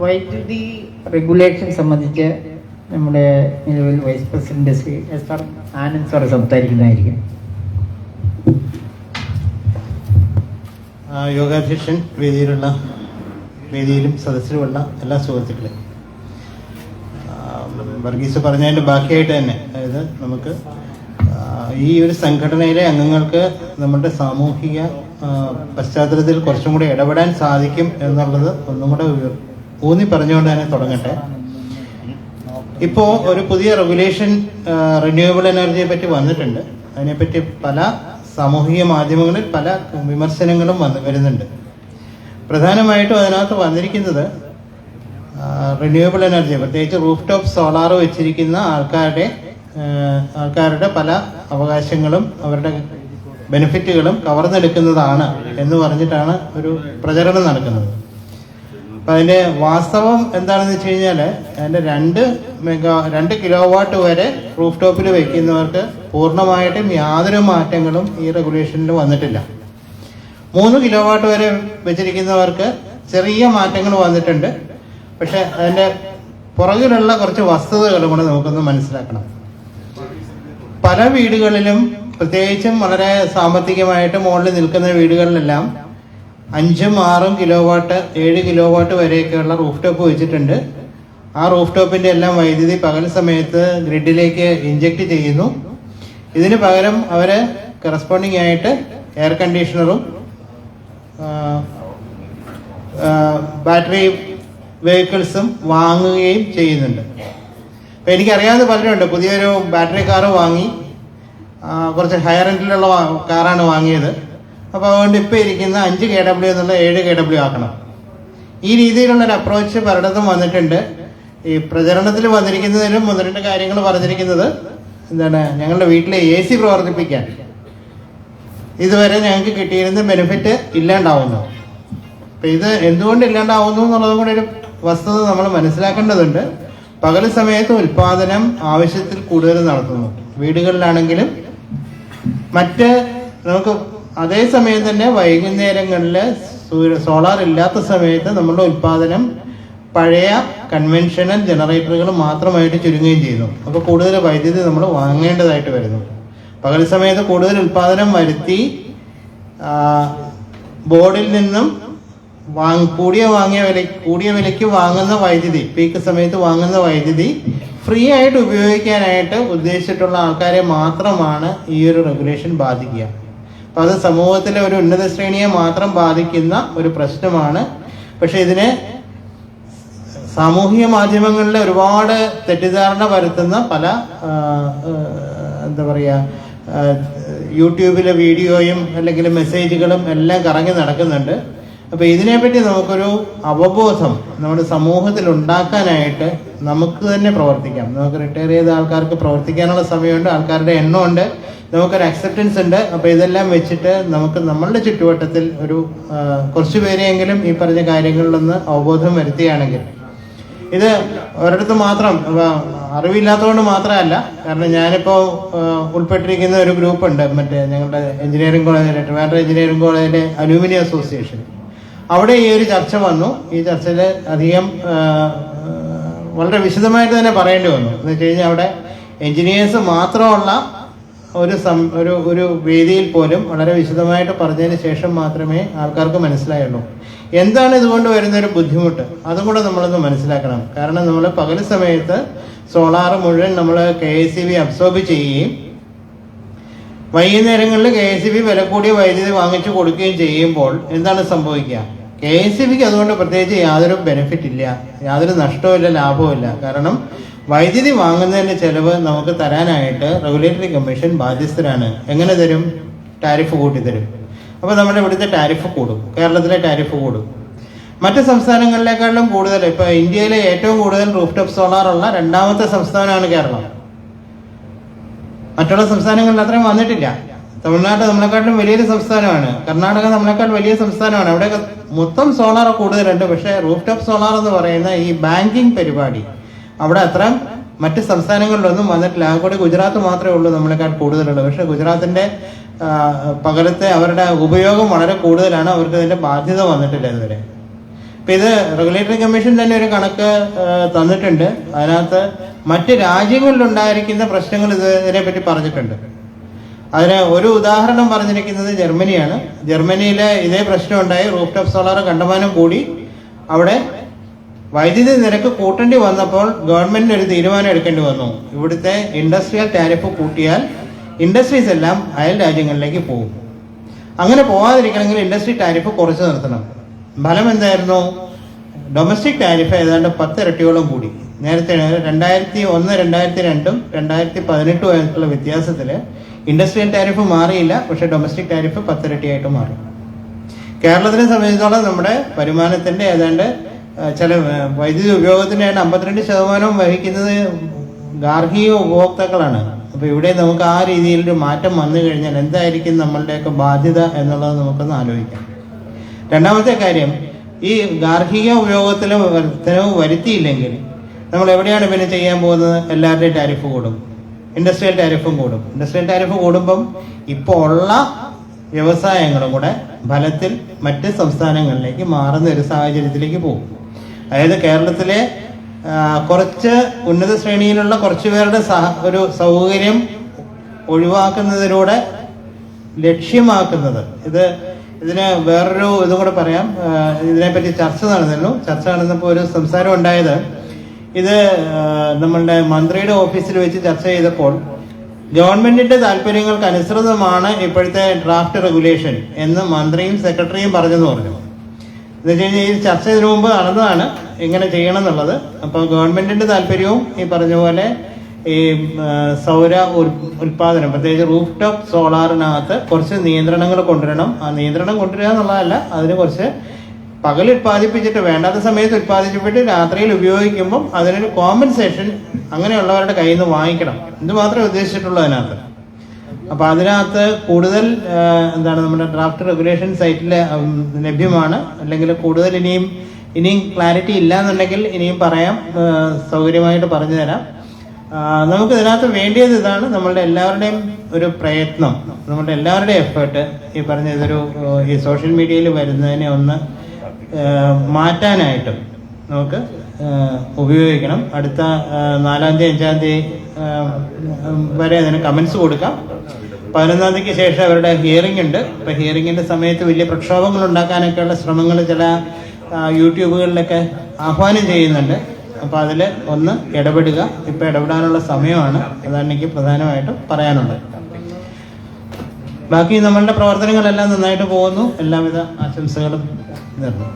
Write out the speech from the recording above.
വൈദ്യുതി റെഗുലേഷൻ സംബന്ധിച്ച് നമ്മുടെ നിലവിൽ vice president Shri S R Anand sir സംസാരിക്കുന്നതായിരിക്കും. യോഗാധ്യക്ഷൻ വേദിയിലുള്ള വേദിയിലും സദസ്സിലുമുള്ള എല്ലാ സുഹൃത്തുക്കളും. വർഗീസ് പറഞ്ഞതിന്റെ ബാക്കിയായിട്ട് തന്നെ. അതായത് നമുക്ക് ഈ ഒരു സംഘടനയിലെ അംഗങ്ങൾക്ക് നമ്മുടെ സാമൂഹിക പശ്ചാത്തലത്തിൽ കുറച്ചും കൂടി ഇടപെടാൻ സാധിക്കും എന്നുള്ളത് ഒന്നും കൂടെ ഊന്നി പറഞ്ഞുകൊണ്ട് തന്നെ തുടങ്ങട്ടെ. ഇപ്പോൾ ഒരു പുതിയ റെഗുലേഷൻ റിന്യൂവബിൾ എനർജിയെ പറ്റി വന്നിട്ടുണ്ട്. അതിനെപ്പറ്റി പല സാമൂഹിക മാധ്യമങ്ങളിൽ പല വിമർശനങ്ങളും വന്ന് വരുന്നുണ്ട്. പ്രധാനമായിട്ടും അതിനകത്ത് വന്നിരിക്കുന്നത് റിന്യൂവബിൾ എനർജി പ്രത്യേകിച്ച് റൂഫ് ടോപ്പ് സോളാർ വെച്ചിരിക്കുന്ന ആൾക്കാരുടെ ആൾക്കാരുടെ പല അവകാശങ്ങളും അവരുടെ ബെനിഫിറ്റുകളും കവർന്നെടുക്കുന്നതാണ് എന്ന് പറഞ്ഞിട്ടാണ് ഒരു പ്രചരണം നടക്കുന്നത്. അപ്പൊ വാസ്തവം എന്താണെന്ന് വെച്ച് കഴിഞ്ഞാൽ അതിന്റെ രണ്ട് മെഗാ രണ്ട് കിലോ വാട്ട് വരെ റൂഫ് ടോപ്പിൽ വെക്കുന്നവർക്ക് പൂർണമായിട്ടും യാതൊരു മാറ്റങ്ങളും ഈ റെഗുലേഷനിൽ വന്നിട്ടില്ല. മൂന്ന് കിലോ വാട്ട് വരെ വെച്ചിരിക്കുന്നവർക്ക് ചെറിയ മാറ്റങ്ങൾ വന്നിട്ടുണ്ട്. പക്ഷെ അതിന്റെ പുറകിലുള്ള കുറച്ച് വസ്തുതകളും കൂടെ നമുക്കൊന്ന് മനസ്സിലാക്കണം. പല വീടുകളിലും പ്രത്യേകിച്ചും വളരെ സാമ്പത്തികമായിട്ട് മുകളിൽ നിൽക്കുന്ന വീടുകളിലെല്ലാം അഞ്ചും ആറും കിലോ വാട്ട് ഏഴ് കിലോ വാട്ട് വരെയൊക്കെയുള്ള റൂഫ് ടോപ്പ് വെച്ചിട്ടുണ്ട്. ആ റൂഫ് ടോപ്പിന്റെ എല്ലാം വൈദ്യുതി പകൽ സമയത്ത് ഗ്രിഡിലേക്ക് ഇഞ്ചക്ട് ചെയ്യുന്നു. ഇതിന് പകരം അവർ കറസ്പോണ്ടിങ് ആയിട്ട് എയർ കണ്ടീഷണറും ബാറ്ററി വെഹിക്കിൾസും വാങ്ങുകയും ചെയ്യുന്നുണ്ട്. അപ്പോൾ എനിക്കറിയാവുന്ന പലരുണ്ട്. പുതിയൊരു ബാറ്ററി കാറ് വാങ്ങി കുറച്ച് ഹയർ എൻഡിലുള്ള കാറാണ് വാങ്ങിയത്. അപ്പോൾ അതുകൊണ്ട് ഇപ്പോൾ ഇരിക്കുന്ന അഞ്ച് കെ ഡബ്ല്യു എന്നുള്ള ഏഴ് കെ ഡബ്ല്യു ആക്കണം. ഈ രീതിയിലുള്ളൊരു അപ്രോച്ച് പലയിടത്തും വന്നിട്ടുണ്ട്. ഈ പ്രചരണത്തിൽ വന്നിരിക്കുന്നതിലും ഒന്ന് രണ്ട് കാര്യങ്ങൾ പറഞ്ഞിരിക്കുന്നത് എന്താണ് ഞങ്ങളുടെ വീട്ടിലെ എ സി പ്രവർത്തിപ്പിക്കാൻ. ഇതുവരെ ഞങ്ങൾക്ക് കിട്ടിയിരുന്ന ബെനിഫിറ്റ് ഇല്ലാണ്ടാവുന്നു. അപ്പൊ ഇത് എന്തുകൊണ്ട് ഇല്ലാണ്ടാവുന്നു എന്നുള്ളതും കൂടെ ഒരു വസ്തുത നമ്മൾ മനസ്സിലാക്കേണ്ടതുണ്ട്. പകൽ സമയത്ത് ഉൽപാദനം ആവശ്യത്തിൽ കൂടുതൽ നടത്തുന്നു. വീടുകളിലാണെങ്കിലും മറ്റ് നമുക്ക് അതേ സമയം തന്നെ വൈകുന്നേരങ്ങളിൽ സൂര്യ സോളാർ ഇല്ലാത്ത സമയത്ത് നമ്മുടെ ഉൽപ്പാദനം പഴയ കൺവെൻഷണൽ ജനറേറ്ററുകൾ മാത്രമായിട്ട് ചുരുങ്ങുകയും ചെയ്യുന്നു. അപ്പോൾ കൂടുതൽ വൈദ്യുതി നമ്മൾ വാങ്ങേണ്ടതായിട്ട് വരുന്നു. പകൽ സമയത്ത് കൂടുതൽ ഉൽപ്പാദനം വരുത്തി ബോർഡിൽ നിന്നും വാങ് കൂടിയ വാങ്ങിയ വില കൂടിയ വിലയ്ക്ക് വാങ്ങുന്ന വൈദ്യുതി പീക്ക് സമയത്ത് വാങ്ങുന്ന വൈദ്യുതി ഫ്രീ ആയിട്ട് ഉപയോഗിക്കാനായിട്ട് ഉദ്ദേശിച്ചിട്ടുള്ള ആൾക്കാരെ മാത്രമാണ് ഈ ഒരു റെഗുലേഷൻ ബാധിക്കുക. അപ്പൊ അത് സമൂഹത്തിലെ ഒരു ഉന്നത ശ്രേണിയെ മാത്രം ബാധിക്കുന്ന ഒരു പ്രശ്നമാണ്. പക്ഷേ ഇതിനെ സാമൂഹിക മാധ്യമങ്ങളിൽ ഒരുപാട് തെറ്റിദ്ധാരണ വരുത്തുന്ന പല എന്താ പറയുക യൂട്യൂബിലെ വീഡിയോയും അല്ലെങ്കിൽ മെസ്സേജുകളും എല്ലാം കറങ്ങി നടക്കുന്നുണ്ട്. അപ്പൊ ഇതിനെപ്പറ്റി നമുക്കൊരു അവബോധം നമ്മുടെ സമൂഹത്തിൽ ഉണ്ടാക്കാനായിട്ട് നമുക്ക് തന്നെ പ്രവർത്തിക്കാം. നമുക്ക് റിട്ടയർ ചെയ്ത ആൾക്കാർക്ക് പ്രവർത്തിക്കാനുള്ള സമയമുണ്ട് ആൾക്കാരുടെ എണ്ണമുണ്ട് നമുക്കൊരു അക്സെപ്റ്റൻസ് ഉണ്ട്. അപ്പൊ ഇതെല്ലാം വെച്ചിട്ട് നമുക്ക് നമ്മളുടെ ചുറ്റുവട്ടത്തിൽ ഒരു കുറച്ചുപേരെയെങ്കിലും കുറച്ചു പേരെയെങ്കിലും ഈ പറഞ്ഞ കാര്യങ്ങളിലൊന്ന് അവബോധം വരുത്തുകയാണെങ്കിൽ. ഇത് ഒരിടത്ത് മാത്രം അറിവില്ലാത്തതുകൊണ്ട് മാത്രമല്ല കാരണം ഞാനിപ്പോൾ ഉൾപ്പെട്ടിരിക്കുന്ന ഒരു ഗ്രൂപ്പ് ഉണ്ട് മറ്റേ ഞങ്ങളുടെ എഞ്ചിനീയറിംഗ് കോളേജിലെ ട്രിവാൻഡ്രം എഞ്ചിനീയറിംഗ് കോളേജിലെ അലൂമിനി അസോസിയേഷൻ അവിടെ ഈ ഒരു ചർച്ച വന്നു. ഈ ചർച്ചയിൽ അധികം വളരെ വിശദമായിട്ട് തന്നെ പറയേണ്ടി വന്നു. എന്ന് വെച്ച് കഴിഞ്ഞാൽ അവിടെ എഞ്ചിനീയേഴ്സ് മാത്രമുള്ള ഒരു സം ഒരു ഒരു വേദിയിൽ പോലും വളരെ വിശദമായിട്ട് പറഞ്ഞതിന് ശേഷം മാത്രമേ ആൾക്കാർക്ക് മനസ്സിലായുള്ളൂ. എന്താണ് ഇതുകൊണ്ട് വരുന്ന ഒരു ബുദ്ധിമുട്ട്? അതും കൂടെ നമ്മളൊന്ന് മനസ്സിലാക്കണം. കാരണം നമ്മൾ പകൽ സമയത്ത് സോളാർ മുഴുവൻ നമ്മൾ K S C B absorb ചെയ്യുകയും വൈകുന്നേരങ്ങളിൽ കെ എസ് ബി വില കൂടിയ വൈദ്യുതി വാങ്ങിച്ചു കൊടുക്കുകയും ചെയ്യുമ്പോൾ എന്താണ് സംഭവിക്കുക? കെ എസ് ബിക്ക് അതുകൊണ്ട് പ്രത്യേകിച്ച് യാതൊരു ബെനിഫിറ്റ് ഇല്ല. യാതൊരു നഷ്ടവുമില്ല ലാഭവുമില്ല കാരണം വൈദ്യുതി വാങ്ങുന്നതിന്റെ ചെലവ് നമുക്ക് തരാനായിട്ട് റെഗുലേറ്ററി കമ്മീഷൻ ബാധ്യസ്ഥരാണ്. എങ്ങനെ തരും? ടാരിഫ് കൂട്ടി തരും. അപ്പോൾ നമ്മുടെ ഇവിടുത്തെ ടാരിഫ് കൂടും. കേരളത്തിലെ ടാരിഫ് കൂടും. മറ്റ് സംസ്ഥാനങ്ങളിലേക്കാളും കൂടുതൽ. ഇപ്പൊ ഇന്ത്യയിലെ ഏറ്റവും കൂടുതൽ റൂഫ് ടോപ്പ് സോളാർ ഉള്ള രണ്ടാമത്തെ സംസ്ഥാനമാണ് കേരളം. മറ്റുള്ള സംസ്ഥാനങ്ങളിൽ അത്രയും വന്നിട്ടില്ല. തമിഴ്നാട് നമ്മളെക്കാട്ടിലും വലിയൊരു സംസ്ഥാനമാണ്. കർണാടക നമ്മളെക്കാട്ടിലും വലിയ സംസ്ഥാനമാണ്. അവിടെ മൊത്തം സോളാർ കൂടുതലുണ്ട്. പക്ഷേ റൂഫ് ടോപ്പ് സോളാർ എന്ന് പറയുന്ന ഈ ബാങ്കിങ് പരിപാടി അവിടെ അത്ര മറ്റ് സംസ്ഥാനങ്ങളിലൊന്നും വന്നിട്ടില്ല. കൂടി ഗുജറാത്ത് മാത്രമേ ഉള്ളൂ നമ്മളെക്കാൾ കൂടുതലുള്ളൂ പക്ഷെ ഗുജറാത്തിന്റെ പകരത്തെ അവരുടെ ഉപയോഗം വളരെ കൂടുതലാണ്. അവർക്ക് അതിന്റെ ബാധ്യത വന്നിട്ടില്ല ഇതുവരെ. അപ്പം ഇത് റെഗുലേറ്ററി കമ്മീഷൻ തന്നെ ഒരു കണക്ക് തന്നിട്ടുണ്ട്. അതിനകത്ത് മറ്റ് രാജ്യങ്ങളിലുണ്ടായിരിക്കുന്ന പ്രശ്നങ്ങൾ ഇതിനെ പറ്റി പറഞ്ഞിട്ടുണ്ട്. അതിന് ഒരു ഉദാഹരണം പറഞ്ഞിരിക്കുന്നത് ജർമ്മനിയാണ്. ജർമ്മനിയിലെ ഇതേ പ്രശ്നം ഉണ്ടായി റൂഫ് ടോപ്പ് സോളാർ കണ്ടമാനം കൂടി അവിടെ വൈദ്യുതി നിരക്ക് കൂട്ടേണ്ടി വന്നപ്പോൾ ഗവൺമെന്റിന് ഒരു തീരുമാനം എടുക്കേണ്ടി വന്നു. ഇവിടുത്തെ ഇൻഡസ്ട്രിയൽ ടാരിഫ് കൂട്ടിയാൽ ഇൻഡസ്ട്രീസ് എല്ലാം അയൽ രാജ്യങ്ങളിലേക്ക് പോകും. അങ്ങനെ പോകാതിരിക്കണമെങ്കിൽ ഇൻഡസ്ട്രി ടാരിഫ് കുറച്ച് നിർത്തണം. ഫലം എന്തായിരുന്നു? ഡൊമസ്റ്റിക് ടാരിഫ് ഏതാണ്ട് പത്തിരട്ടിയോളം കൂടി. നേരത്തെ രണ്ടായിരത്തി ഒന്ന് രണ്ടായിരത്തി രണ്ടും രണ്ടായിരത്തി പതിനെട്ടും ആയിട്ടുള്ള വ്യത്യാസത്തിൽ ഇൻഡസ്ട്രിയൽ ടാരിഫ് മാറിയില്ല പക്ഷെ ഡൊമസ്റ്റിക് ടാരിഫ് പത്തിരട്ടിയായിട്ട് മാറി. കേരളത്തിനെ സംബന്ധിച്ചിടത്തോളം നമ്മുടെ വരുമാനത്തിന്റെ ഏതാണ്ട് ചില വൈദ്യുതി ഉപയോഗത്തിന്റെ അമ്പത്തിരണ്ട് ശതമാനവും വഹിക്കുന്നത് ഗാർഹിക ഉപഭോക്താക്കളാണ്. അപ്പൊ ഇവിടെ നമുക്ക് ആ രീതിയിൽ ഒരു മാറ്റം വന്നു കഴിഞ്ഞാൽ എന്തായിരിക്കും നമ്മളുടെയൊക്കെ ബാധ്യത എന്നുള്ളത് നമുക്കൊന്ന് ആലോചിക്കാം. രണ്ടാമത്തെ കാര്യം ഈ ഗാർഹിക ഉപയോഗത്തിൽ വർധനവ് വരുത്തിയില്ലെങ്കിൽ നമ്മൾ എവിടെയാണ് പിന്നെ ചെയ്യാൻ പോകുന്നത്? എല്ലാവരുടെയും ടാരിഫ് കൂടും. ഇൻഡസ്ട്രിയൽ ടാരിഫും കൂടും. ഇൻഡസ്ട്രിയൽ ടാരിഫ് കൂടുമ്പം ഇപ്പോൾ ഉള്ള വ്യവസായങ്ങളും കൂടെ ഫലത്തിൽ മറ്റ് സംസ്ഥാനങ്ങളിലേക്ക് മാറുന്ന ഒരു സാഹചര്യത്തിലേക്ക് പോകും. അതായത് കേരളത്തിലെ കുറച്ച് ഉന്നത ശ്രേണിയിലുള്ള കുറച്ച് പേരുടെ സഹ ഒരു സൗകര്യം ഒഴിവാക്കുന്നതിലൂടെ ലക്ഷ്യമാക്കുന്നത്. ഇത് ഇതിന് വേറൊരു ഇതും കൂടെ പറയാം. ഇതിനെപ്പറ്റി ചർച്ച നടന്നിരുന്നു. ചർച്ച നടന്നപ്പോൾ ഒരു സംസാരം ഉണ്ടായത് ഇത് നമ്മളുടെ മന്ത്രിയുടെ ഓഫീസിൽ വെച്ച് ചർച്ച ചെയ്തപ്പോൾ ഗവൺമെന്റിന്റെ താല്പര്യങ്ങൾക്ക് അനുസൃതമാണ് ഇപ്പോഴത്തെ ഡ്രാഫ്റ്റ് റെഗുലേഷൻ എന്ന് മന്ത്രിയും സെക്രട്ടറിയും പറഞ്ഞെന്ന് പറഞ്ഞു. എന്ന് വെച്ച് കഴിഞ്ഞാൽ ഈ ചർച്ച ചെയ്തതിനു മുമ്പ് നടന്നതാണ് ഇങ്ങനെ ചെയ്യണം എന്നുള്ളത് അപ്പോൾ ഗവൺമെന്റിന്റെ താല്പര്യവും ഈ പറഞ്ഞ പോലെ ഈ സൗര ഉൽ- ഉൽപാദനം പ്രത്യേകിച്ച് റൂഫ് ടോപ്പ് സോളാറിനകത്ത് കുറച്ച് നിയന്ത്രണങ്ങൾ കൊണ്ടുവരണം. ആ നിയന്ത്രണം കൊണ്ടുവരിക എന്നുള്ളതല്ല അതിന് കുറച്ച് പകൽ ഉത്പാദിപ്പിച്ചിട്ട് വേണ്ടാത്ത സമയത്ത് ഉത്പാദിപ്പിച്ചിട്ട് രാത്രിയിൽ ഉപയോഗിക്കുമ്പം അതിനൊരു കോമ്പൻസേഷൻ അങ്ങനെയുള്ളവരുടെ കയ്യിൽ നിന്ന് വാങ്ങിക്കണം. ഇത് മാത്രമേ ഉദ്ദേശിച്ചിട്ടുള്ളൂ അതിനകത്ത്. അപ്പൊ അതിനകത്ത് കൂടുതൽ എന്താണ് നമ്മുടെ ഡ്രാഫ്റ്റ് റെഗുലേഷൻ സൈറ്റിൽ ലഭ്യമാണ്. അല്ലെങ്കിൽ കൂടുതൽ ഇനിയും ഇനിയും ക്ലാരിറ്റി ഇല്ല എന്നുണ്ടെങ്കിൽ ഇനിയും പറയാം സൗകര്യമായിട്ട് പറഞ്ഞു തരാം. നമുക്ക് ഇതിനകത്ത് വേണ്ടിയത് ഇതാണ് നമ്മളുടെ എല്ലാവരുടെയും ഒരു പ്രയത്നം. നമ്മളുടെ എല്ലാവരുടെയും എഫേർട്ട് ഈ പറഞ്ഞ ഇതൊരു ഈ സോഷ്യൽ മീഡിയയിൽ വരുന്നതിനെ ഒന്ന് മാറ്റാനായിട്ടും നമുക്ക് ഉപയോഗിക്കണം. അടുത്ത നാലാം തീയതി അഞ്ചാം തീയതി വരെ അതിന് കമൻസ് കൊടുക്കാം. പതിനൊന്നാം തീയതിക്ക് ശേഷം അവരുടെ ഹിയറിംഗ് ഉണ്ട്. ഇപ്പം ഹിയറിങ്ങിന്റെ സമയത്ത് വലിയ പ്രക്ഷോഭങ്ങൾ ഉണ്ടാക്കാനൊക്കെയുള്ള ശ്രമങ്ങൾ ചില യൂട്യൂബുകളിലൊക്കെ ആഹ്വാനം ചെയ്യുന്നുണ്ട്. അപ്പോൾ അതിൽ ഒന്ന് ഇടപെടുക. ഇപ്പം ഇടപെടാനുള്ള സമയമാണ്. അതാണ് എനിക്ക് പ്രധാനമായിട്ടും പറയാനുള്ളത്. ബാക്കി നമ്മളുടെ പ്രവർത്തനങ്ങളെല്ലാം നന്നായിട്ട് പോകുന്നു. എല്ലാവിധ ആശംസകളും നേർന്നു.